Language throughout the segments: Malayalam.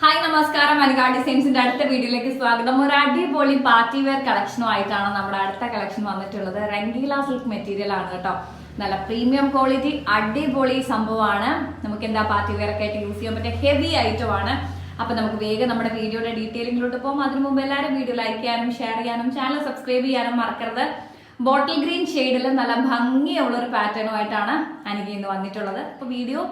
ഹായ് നമസ്കാരം. അനികാ ഡിസൈൻസിന്റെ അടുത്ത വീഡിയോയിലേക്ക് സ്വാഗതം. ഒരു അടിപൊളി പാർട്ടി വെയർ കളക്ഷനുമായിട്ടാണ് നമ്മുടെ അടുത്ത കളക്ഷൻ വന്നിട്ടുള്ളത്. റംഗീല സിൽക്ക് മെറ്റീരിയൽ ആണ് കേട്ടോ. നല്ല പ്രീമിയം ക്വാളിറ്റി അടിപൊളി സംഭവമാണ്. നമുക്ക് എന്താ പാർട്ടി വെയർ ഒക്കെ ആയിട്ട് യൂസ് ചെയ്യാൻ പറ്റിയ ഹെവി ഐറ്റം ആണ്. അപ്പൊ നമുക്ക് വേഗം നമ്മുടെ വീഡിയോയുടെ ഡീറ്റെയിലിങ്ങിലോട്ട് പോകും അതിനു മുമ്പ് എല്ലാവരും വീഡിയോ ലൈക്ക് ചെയ്യാനും ഷെയർ ചെയ്യാനും ചാനൽ സബ്സ്ക്രൈബ് ചെയ്യാനും മറക്കരുത്. ബോട്ടിൽ ഗ്രീൻ ഷെയ്ഡിൽ നല്ല ഭംഗിയുള്ള ഒരു പാറ്റേണുമായിട്ടാണ് എനിക്ക് ഇന്ന് വന്നിട്ടുള്ളത്. അപ്പൊ വീഡിയോ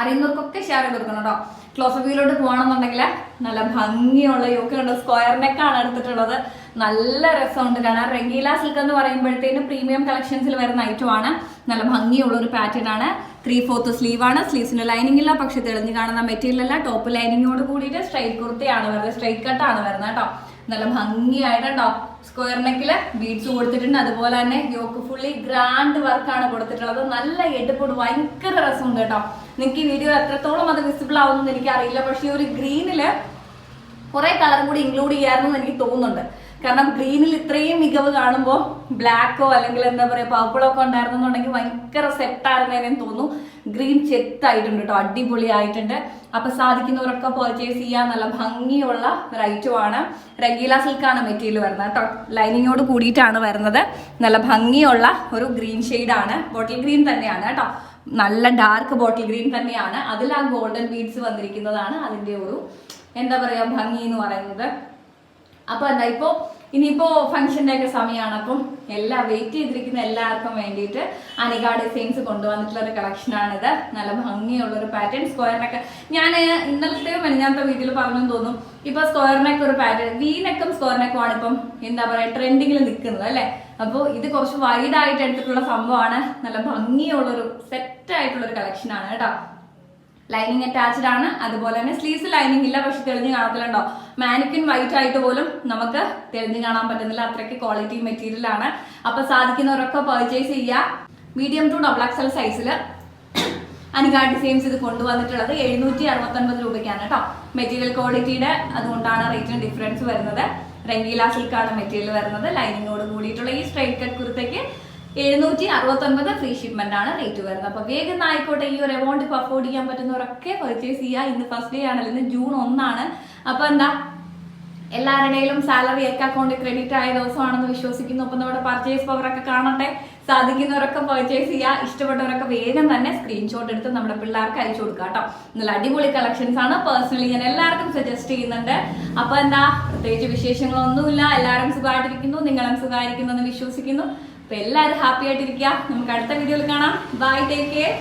അറിയുന്നവർക്കൊക്കെ ഷെയർ ചെയ്ത് കൊടുക്കണം കേട്ടോ ക്ലോസ് വ്യൂയിലോട്ട് പോകണമെന്നുണ്ടെങ്കിൽ നല്ല ഭംഗിയുള്ള യോക്കിലുണ്ട് സ്ക്വയർ നെക്കാണ് എടുത്തിട്ടുള്ളത്. നല്ല രസമുണ്ട്. കാണാൻ റെഗീല സിൽക്ക് എന്ന് പറയുമ്പോഴത്തേനും പ്രീമിയം കളക്ഷൻസിൽ വരുന്ന ഐറ്റം ആണ്. നല്ല ഭംഗിയുള്ള ഒരു പാറ്റേൺ ആണ്. ത്രീ ഫോർത്ത് സ്ലീവ് ആണ് സ്ലീവ്സിന് ലൈനിങ് ഇല്ല. പക്ഷെ തെളിഞ്ഞ് കാണുന്ന മെറ്റീരിയൽ അല്ല. ടോപ്പ് ലൈനിങ്ങോട് കൂടിയിട്ട് സ്ട്രൈറ്റ് കുർത്തിയാണ് വരുന്നത്. സ്ട്രൈറ്റ് കട്ടാണ് വരുന്നത് കേട്ടോ നല്ല ഭംഗിയായിട്ടുണ്ടോ സ്ക്വയർ നെക്കിൽ ബീഡ്സ് കൊടുത്തിട്ടുണ്ട്. അതുപോലെ തന്നെ യോക്ക് ഫുള്ളി ഗ്രാൻഡ് വർക്കാണ് കൊടുത്തിട്ടുള്ളത്. നല്ല എടുപ്പോട് ഭയങ്കര രസമുണ്ട് കേട്ടോ. നിങ്ങൾക്ക് ഈ വീഡിയോ എത്രത്തോളം അത് വിസിബിൾ ആവുമെന്ന് എനിക്ക് അറിയില്ല. പക്ഷെ ഒരു ഗ്രീനിൽ കുറെ കളറും കൂടി ഇൻക്ലൂഡ് ചെയ്യാമെന്ന് എനിക്ക് തോന്നുന്നുണ്ട്. കാരണം ഗ്രീനിൽ ഇത്രയും മികവ് കാണുമ്പോൾ ബ്ലാക്കോ അല്ലെങ്കിൽ എന്താ പറയുക പർപ്പിളോ ഒക്കെ ഉണ്ടായിരുന്നെന്നുണ്ടെങ്കിൽ ഭയങ്കര സെറ്റ് ആയിരുന്നേനെന്ന് തോന്നുന്നു. ഗ്രീൻ ചെത്ത് ആയിട്ടുണ്ട് കേട്ടോ അടിപൊളി ആയിട്ടുണ്ട് അപ്പൊ സാധിക്കുന്നവരൊക്കെ പർച്ചേസ് ചെയ്യാൻ നല്ല ഭംഗിയുള്ള ഒരു ഐറ്റം ആണ്. റഗീല സിൽക്കാണ് മെറ്റീരിയൽ വരുന്നത് കേട്ടോ ലൈനിങ്ങോട് കൂടിയിട്ടാണ് വരുന്നത്. നല്ല ഭംഗിയുള്ള ഒരു ഗ്രീൻ ആണ്. ബോട്ടിൽ ഗ്രീൻ തന്നെയാണ് കേട്ടോ നല്ല ഡാർക്ക് ബോട്ടിൽ ഗ്രീൻ തന്നെയാണ്. അതിൽ ആ ഗോൾഡൻ ബീഡ്സ് വന്നിരിക്കുന്നതാണ് അതിന്റെ ഒരു എന്താ പറയാ ഭംഗി എന്ന് പറയുന്നത്. അപ്പൊ എന്താ ഇപ്പോ ഇനിയിപ്പോ ഫംഗ്ഷന്റെ ഒക്കെ സമയമാണ് അപ്പം എല്ലാ വെയിറ്റ് ചെയ്തിരിക്കുന്ന എല്ലാവർക്കും വേണ്ടിയിട്ട് അനിക ഡിസൈൻസ് കൊണ്ടുവന്നിട്ടുള്ള ഒരു കളക്ഷൻ ആണിത്. നല്ല ഭംഗിയുള്ള ഒരു പാറ്റേൺ സ്ക്വയറിനൊക്കെ ഞാൻ ഇന്നലത്തെ മെനഞ്ഞാത്ത വീട്ടിൽ പറഞ്ഞു തോന്നും. ഇപ്പൊ സ്ക്വയറിനൊക്കെ ഒരു പാറ്റേൺ വീനക്കും സ്ക്വയറിനൊക്കെ ആണ് ഇപ്പം എന്താ പറയാ ട്രെൻഡിങ്ങിൽ നിൽക്കുന്നത് അല്ലെ? അപ്പോൾ ഇത് കുറച്ച് വൈഡ് ആയിട്ട് എടുത്തിട്ടുള്ള സംഭവമാണ്. നല്ല ഭംഗിയുള്ള ഒരു സെറ്റ് ആയിട്ടുള്ള ഒരു കളക്ഷൻ ആണ് കേട്ടോ. ലൈനിങ് അറ്റാച്ച്ഡ് ആണ്. അതുപോലെ തന്നെ സ്ലീവ്സ് ലൈനിങ് ഇല്ല പക്ഷെ തെളിഞ്ഞ് കാണത്തിലുണ്ടോ മാനിക്കിൻ വൈറ്റ് ആയിട്ട് പോലും നമുക്ക് തെളിഞ്ഞു കാണാൻ പറ്റുന്നില്ല. അത്രയ്ക്ക് ക്വാളിറ്റി മെറ്റീരിയൽ ആണ്. അപ്പൊ സാധിക്കുന്നവരൊക്കെ പർച്ചേസ് ചെയ്യുക. മീഡിയം ടു ഡബിൾ എക്സൽ സൈസിൽ അനിക ഡിസൈൻസ് ഇത് കൊണ്ടുവന്നിട്ടുള്ളത് എഴുന്നൂറ്റി അറുപത്തൊൻപത് രൂപയ്ക്കാണ് കേട്ടോ മെറ്റീരിയൽ ക്വാളിറ്റിയുടെ അതുകൊണ്ടാണ് റേറ്റിന് ഡിഫറൻസ് വരുന്നത്. റംഗീല സിൽക്കാണ് മെറ്റീരിയൽ വരുന്നത്. ലൈനിങ്ങോട് കൂടിയിട്ടുള്ള ഈ സ്ട്രൈറ്റ് കട്ട് കുർത്തയ്ക്ക് എഴുന്നൂറ്റി അറുപത്തൊൻപത് ഫ്രീ ഷിപ്മെന്റ് ആണ് റേറ്റ് വരുന്നത്. അപ്പൊ വേഗം ആയിക്കോട്ടെ ഈ ഒരു എമൗണ്ട് ഇപ്പൊ അഫോർഡ് ചെയ്യാൻ പറ്റുന്നവരൊക്കെ പർച്ചേസ് ചെയ്യുക. ഇന്ന് ഫസ്റ്റ് ഡേ ആണല്ലോ ഇന്ന് ജൂൺ ഒന്നാണ്. അപ്പൊ എന്താ? എല്ലാവരുടെയും സാലറി ഒക്കെ അക്കൗണ്ട് ക്രെഡിറ്റ് ആയ ദിവസമാണെന്ന് വിശ്വസിക്കുന്നു. അപ്പൊ നമ്മുടെ പർച്ചേസ് പവറൊക്കെ കാണട്ടെ. സാധിക്കുന്നവരൊക്കെ പർച്ചേസ് ചെയ്യുക. ഇഷ്ടപ്പെട്ടവരൊക്കെ വേഗം തന്നെ സ്ക്രീൻഷോട്ട് എടുത്ത് നമ്മുടെ പിള്ളേർക്ക് അയച്ചു കൊടുക്കുക കേട്ടോ. നല്ല അടിപൊളി കളക്ഷൻസ് ആണ്. പേഴ്സണലി ഞാൻ എല്ലാവർക്കും സജസ്റ്റ് ചെയ്യുന്നുണ്ട്. അപ്പൊ എന്താ? പ്രത്യേകിച്ച് വിശേഷങ്ങളൊന്നുമില്ല. എല്ലാവരും സുഖമായിട്ടിരിക്കുന്നു. നിങ്ങളും സുഖമായിരിക്കുന്നു എന്ന് വിശ്വസിക്കുന്നു. അപ്പൊ എല്ലാവരും ഹാപ്പി ആയിട്ടിരിക്കുക. നമുക്ക് അടുത്ത വീഡിയോയിൽ കാണാം. Bye take care